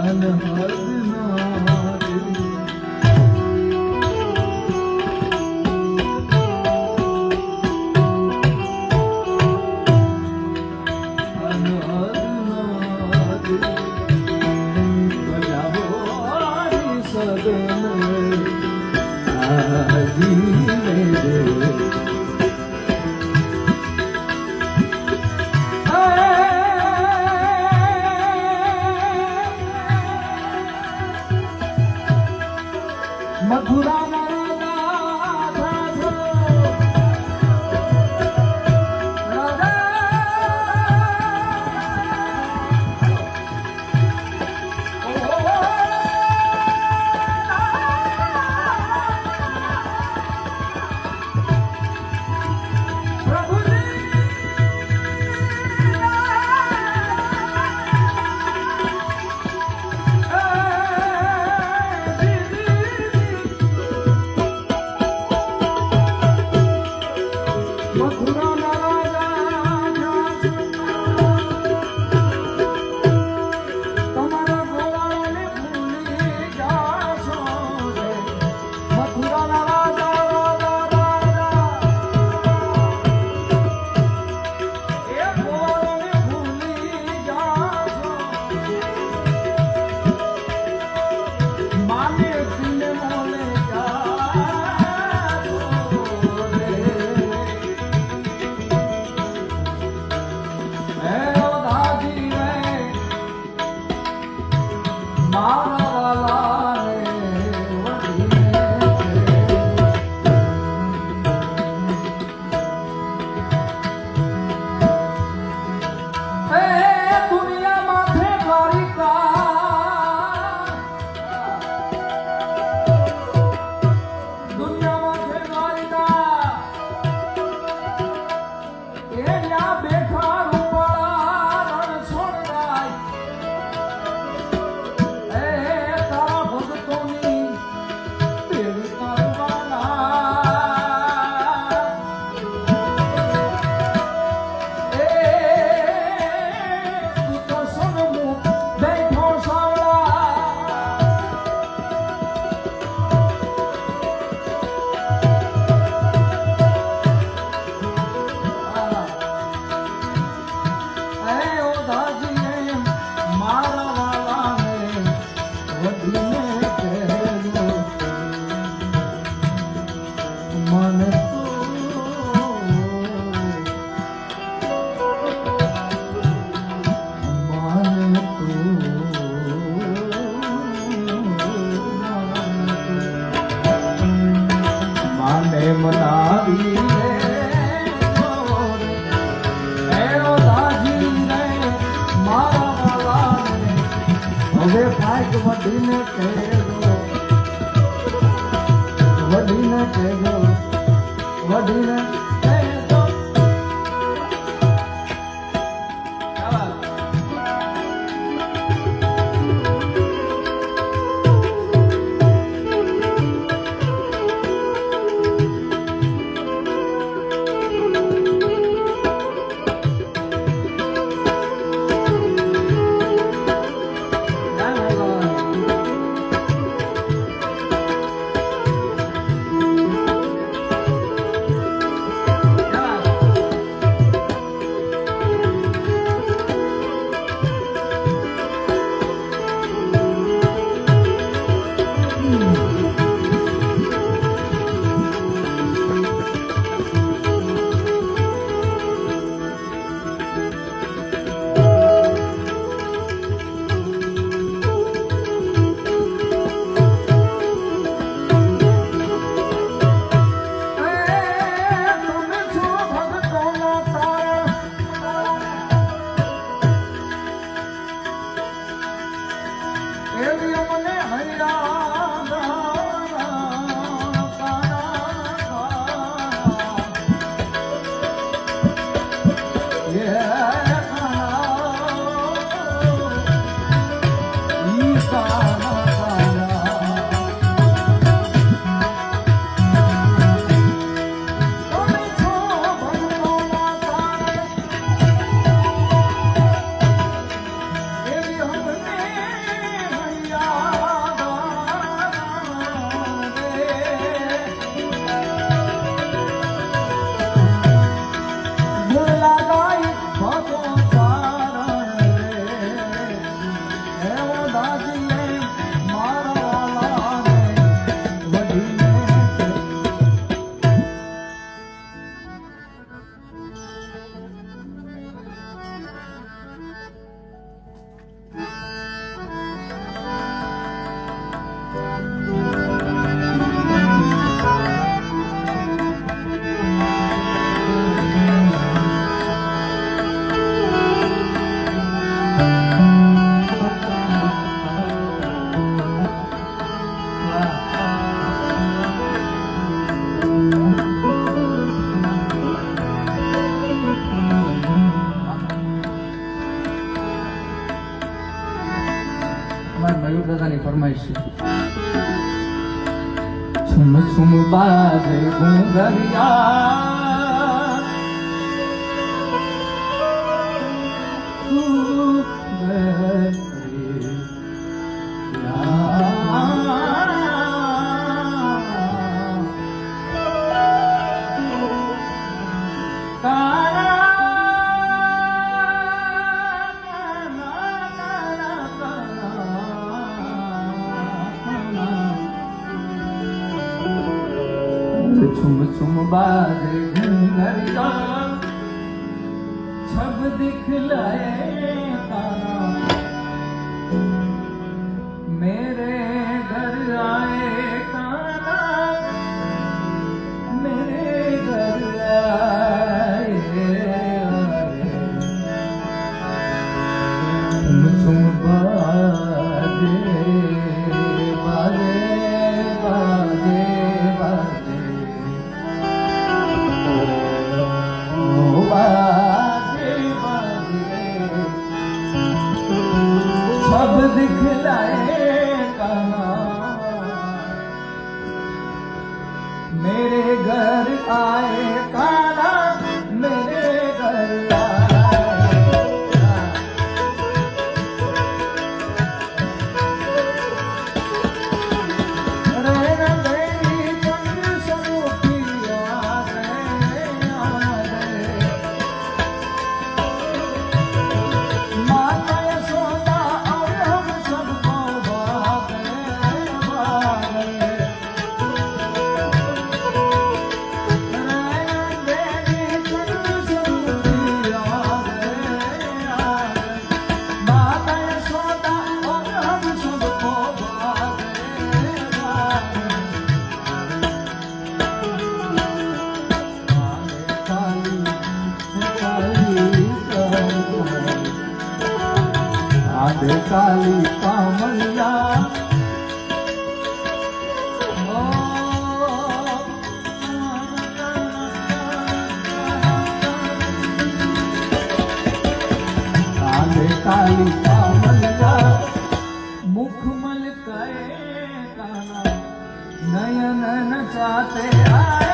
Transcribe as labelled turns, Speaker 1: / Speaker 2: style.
Speaker 1: અનહદ ના હવે ફાટ વધીને કહેજો વધીને કહેજો વધીને Ooh. છુમ છુમ બાદ ઢંગરતા સબ દિખલાએ તારા I આદે કાલી કામલિયા કાલે કાલી કામલિયા મુખમલ કહે કાના નયન ચાતે આ